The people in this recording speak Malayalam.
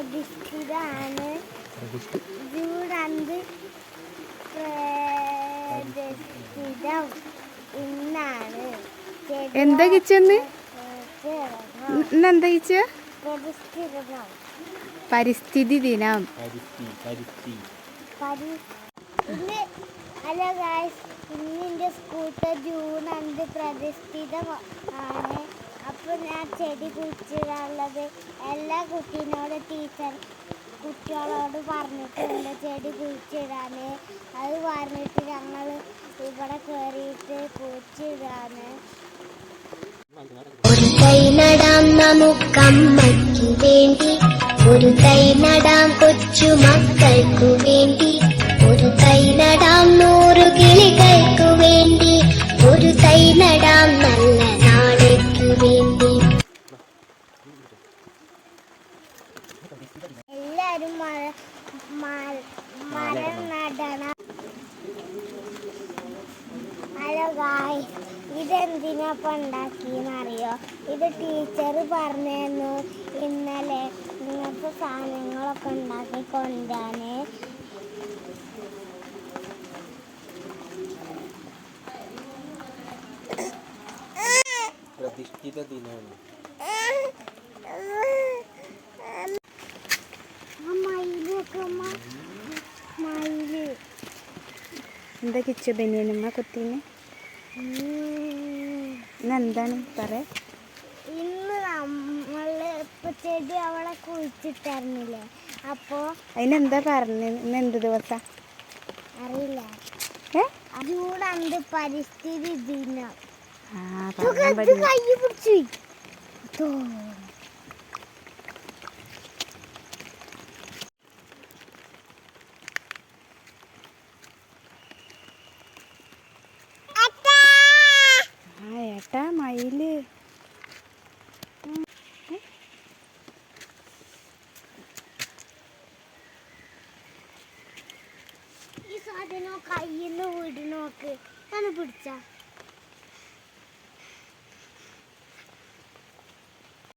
പ്രതിഷ്ഠിതാണ്. ജൂൺ അഞ്ച് പ്രതിഷ്ഠിതം ഇന്നാണ്. എന്താ കിച്ചന്ന്. ഇന്നെന്താ കിച്ച? പരിസ്ഥിതി ദിനം. ഇന്ന് ഹലോ ഗായ്സ് ഇന്ന് എന്റെ സ്കൂട്ടർ ജൂൺ അഞ്ച് പ്രതിഷ്ഠിതം ആണ്. അപ്പോൾ ഞാൻ ചെടി കുഴിച്ചിടാനുള്ളത് എല്ലാ കുട്ടീനോട് ടീച്ചർ കുട്ടികളോട് പറഞ്ഞിട്ടുണ്ട് ചെടി കുഴിച്ചിടാൻ അത് പറഞ്ഞിട്ട് ഞങ്ങൾ ഇവിടെ കയറിയിട്ട് കുഴിച്ചിടാൻ ഒരു കൈ നടാം നമുക്കമ്മയ്ക്ക് വേണ്ടി. ഒരു കൈ നടാം കൊച്ചു മക്കൾക്കു വേണ്ടി. ഒരു കൈ നടാം നൂറു കിളികൾക്കു വേണ്ടി. ഒരു കൈ നടാം നല്ല എല്ലാവരും മര നടണം. ഹലോ ഗായ് ഇതെന്തിനാ ഇപ്പം ഉണ്ടാക്കിയെന്നറിയോ ഇത് ടീച്ചർ പറഞ്ഞു ഇന്നലെ ഇങ്ങനത്തെ സാധനങ്ങളൊക്കെ ഉണ്ടാക്കി കൊണ്ടാണ് പ്രതിഷ്ഠിത ദിനമാണ്. എന്താ കിച്ച ബനിയനുമ്മ കുത്തിന് ഇന്ന് ഇന്നെന്താണ് പറ. ഇന്ന് നമ്മൾ ഇപ്പൊ ചെടി അവളെ കുഴിച്ചിട്ടായിരുന്നില്ലേ? അപ്പോ അതിനെന്താ പറഞ്ഞ? ഇന്ന് എന്ത് ദിവസാ? അറിയില്ല. അന്ത് പരിസ്ഥിതി ദിനം? ആ പറയാൻ പറ്റില്ല കൈ പിടിച്ചു ഇതോ. അത്താ. ആ ഏട്ടാ മയിൽ ഈ കയ്യിൽ നിന്ന് വിടണോക്ക് ഞാൻ പിടിച്ച.